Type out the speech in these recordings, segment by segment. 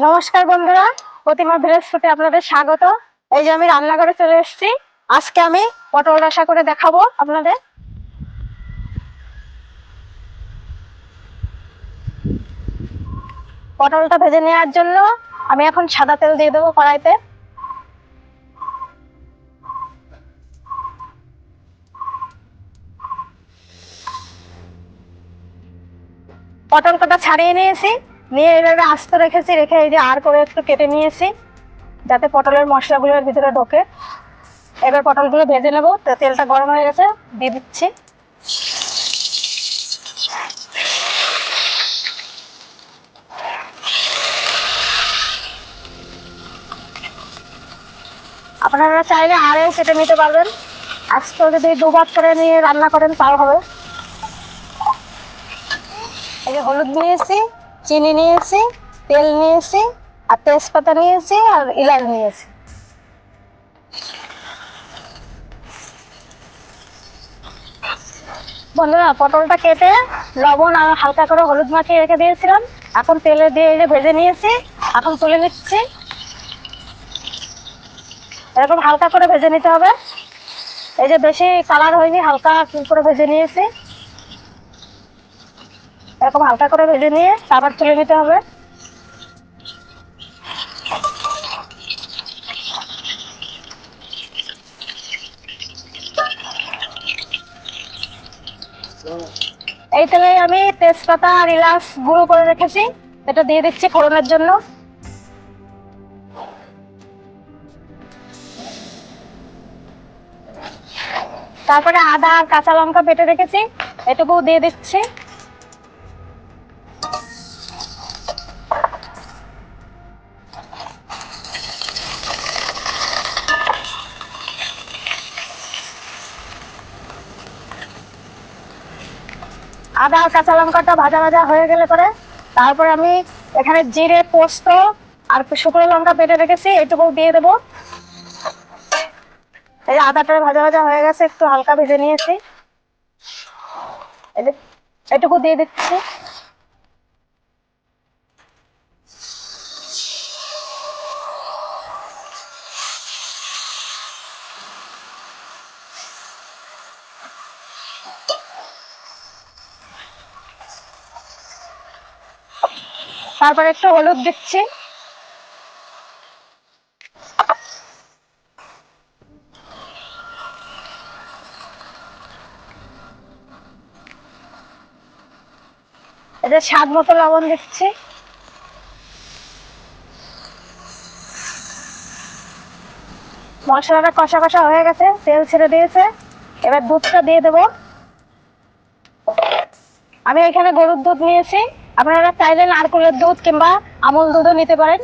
নমস্কার বন্ধুরা প্রতিমা ফুটে আপনাদের স্বাগত। এই যে আমি রান্নাঘরে চলে এসেছি। আজকে আমি পটল রসা করে দেখাবো আপনাদের। পটলটা ভেজে নেওয়ার জন্য আমি এখন সাদা তেল দিয়ে দেবো কড়াইতে। পটল কটা ছাড়িয়ে নিয়েছি। নিয়ে এভাবে আস্ত রেখেছি, রেখে এই যে আর করে একটু কেটে নিয়েছি, যাতে পটলের মশলাগুলো এর ভিতরে ঢোকে। এবার পটলগুলো ভেজে নেব তেলটা গরম হয়ে গেছে, দিয়ে দিচ্ছি। আপনারা চাইলে আরেও কেটে নিতে পারবেন। আজকে যদি দুবার করে নিয়ে রান্না করেন, তাও হবে। এই যে হলুদ নিয়েছি চিনি নিয়েছি, তেল নিয়েছি, আর তেজপাতা নিয়েছি, আর ইলাচ নিয়েছি। বন্ধুরা, পটলটা কেটে লবণ আর হালকা করে হলুদ মাখিয়ে রেখে দিয়েছিলাম। এখন তেলে দিয়ে ভেজে নিয়েছি, এখন তুলে নিচ্ছি। এরকম হালকা করে ভেজে নিতে হবে। এই যে বেশি কালার হয়নি, হালকা করে ভেজে নিয়েছি। এরকম হালকা করে ভেজে নিয়ে আবার তুলে নিতে হবে। এই তেলে আমি তেজপাতা আর ইলাচ গুঁড়ো করে রেখেছি। এটা দিয়ে দিচ্ছি ফোড়নের জন্য। তারপরে আদা আর কাঁচা লঙ্কা বেটে রেখেছি। এটুকু দিয়ে দিচ্ছি। আদা কাঁচা লঙ্কাটা ভাজা ভাজা হয়ে গেলে পরে তারপরে আমি এখানে জিরে, পোস্ত আর শুকনো লঙ্কা বেটে রেখেছি এটুকু দিয়ে দেবো। এই আদাটা ভাজা ভাজা হয়ে গেছে, একটু হালকা ভেজে নিয়েছি। এটুকু দিয়ে দিচ্ছি। তারপর একটু হলুদ দিচ্ছি। এটা স্বাদ মতো লবণ দিচ্ছি। মশলাটা কষা কষা হয়ে গেছে, তেল ছেড়ে দিয়েছে। এবার দুধটা দিয়ে দেবো। আমি এখানে গরুর দুধ নিয়েছি। আপনারা চাইলে নারকেলের দুধ কিংবা আমুল দুধও নিতে পারেন।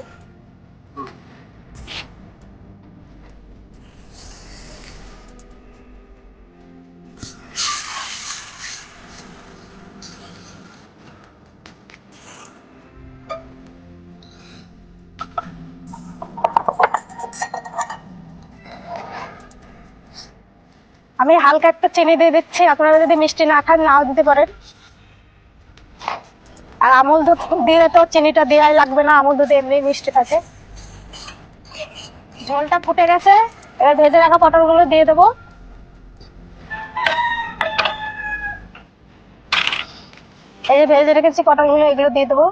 আমি হালকা একটা চিনি দিয়ে দিচ্ছি, আপনারা যদি মিষ্টি না খান, নাও দিতে পারেন। আর আমুল দুধ দিলে তো চিনিটা দেওয়াই লাগবে না, আমুল দুধ এমনি মিষ্টি থাকে। ঝোলটা ফুটে গেছে, এবার ভেজে রাখা পটলগুলো দিয়ে দেবো। এই ভেজে রেখেছি পটলগুলো, এগুলো দিয়ে দেবো।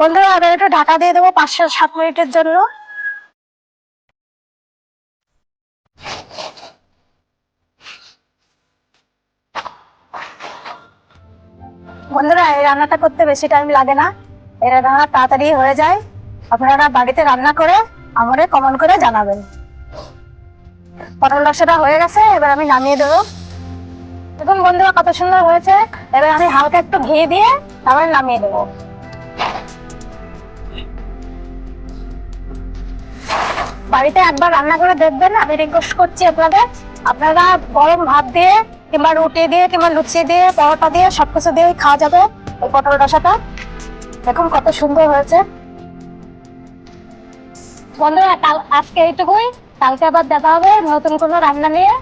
বন্ধুরা আবার একটু ঢাকা দিয়ে দেবো পাঁচ সাত মিনিটের জন্য। বন্ধুরা, এই রান্নাটা করতে বেশি টাইম লাগে না। এই রান্না তাড়াতাড়ি হয়ে যায়। আপনারা বাড়িতে রান্না করে, আমারে কমেন্ট করে জানাবেন। পটল রসাটা হয়ে গেছে, এবার আমি নামিয়ে দেবো। দেখুন বন্ধুরা, কত সুন্দর হয়েছে। এবার আমি হালকা একটু ঘি দিয়ে তারপরে নামিয়ে দেবো। বাড়িতে একবার রান্না করে দেখবেন, আমি রিকোয়েস্ট করছি আপনাদের। আপনারা গরম ভাত দিয়ে কিংবা রুটি দিয়ে, কিংবা লুচি দিয়ে, পরোটা দিয়ে, সবকিছু দিয়ে খাওয়া যাবে ওই পটল রসাটা। দেখুন কত সুন্দর হয়েছে। বন্ধুরা, কাল আজকে এইটুকুই। কালকে আবার দেখা হবে নতুন কোনো রান্না নিয়ে।